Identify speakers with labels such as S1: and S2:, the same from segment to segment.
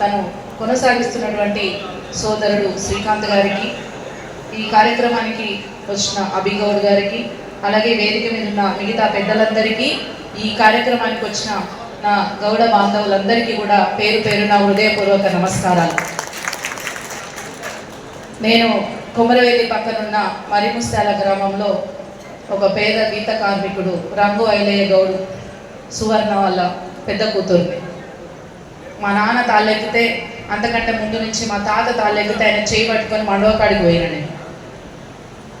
S1: తను కొనసాగిస్తున్నటువంటి సోదరుడు శ్రీకాంత్ గారికి ఈ కార్యక్రమానికి వచ్చిన అభిగౌడ్ గారికి అలాగే వేదిక మీద ఉన్న మిగతా పెద్దలందరికీ ఈ కార్యక్రమానికి వచ్చిన నా గౌడ బాంధవులందరికీ కూడా పేరు పేరు నా హృదయపూర్వక నమస్కారాలు. నేను కొమరవేలి పక్కనున్న మరిముస్తాల గ్రామంలో ఒక పేద గీత కార్మికుడు రంగు ఐలయ్య గౌడు సువర్ణ వాళ్ళ పెద్ద కూతురుని. మా నాన్న తాళ్ళెక్కితే అంతకంటే ముందు నుంచి మా తాత తాళ్ళెక్కితే ఆయన చేయి పట్టుకొని మండవకాడికి పోయిన నేను.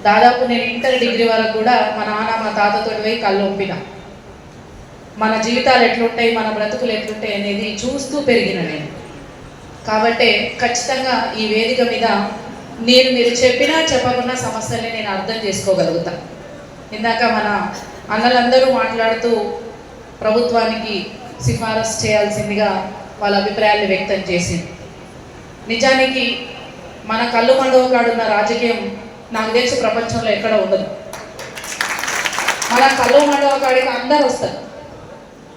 S1: దాదాపు నేను ఇంటర్ డిగ్రీ వరకు కూడా మా నాన్న మా తాతతో పోయి కళ్ళు ఒప్పిన. మన జీవితాలు ఎట్లుంటాయి మన బ్రతుకులు ఎట్లుంటాయి అనేది చూస్తూ పెరిగిన నేను. కాబట్టి ఖచ్చితంగా ఈ వేదిక మీద నేను మీరు చెప్పినా చెప్పకున్న సమస్యల్ని నేను అర్థం చేసుకోగలుగుతా. ఇందాక మన అన్నలందరూ మాట్లాడుతూ ప్రభుత్వానికి సిఫారసు చేయాల్సిందిగా వాళ్ళ అభిప్రాయాలు వ్యక్తం చేసింది. నిజానికి మన కళ్ళు మండవ కాడున్న రాజకీయం నాకు తెలిసి ప్రపంచంలో ఎక్కడ ఉండదు. మన కళ్ళు మండవ కాడికి అందరు వస్తారు.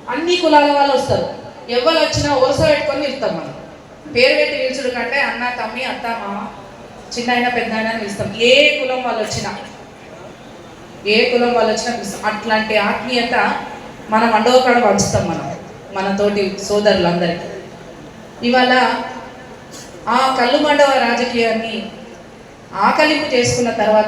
S1: అన్ని కులాల వాళ్ళు వస్తారు. ఎవరు వచ్చినా వరుస పెట్టుకొని నిలుస్తాం మనం. పేరు పెట్టి నిలుచుడు కంటే అన్న తమ్మి అత్త మామ చిన్న అయినా పెద్ద అయినా నిలుస్తాం. ఏ కులం వాళ్ళు వచ్చినా ఏ కులం వాళ్ళు వచ్చినా పిలుస్తాం అట్లాంటి ఆత్మీయత మన మండవకాడ పంచుతాం మనం మన తోటి సోదరులందరికీ. ఇవాళ ఆ కల్లుమండవ మండవ రాజకీయాన్ని ఆకలింపు చేసుకున్న తర్వాత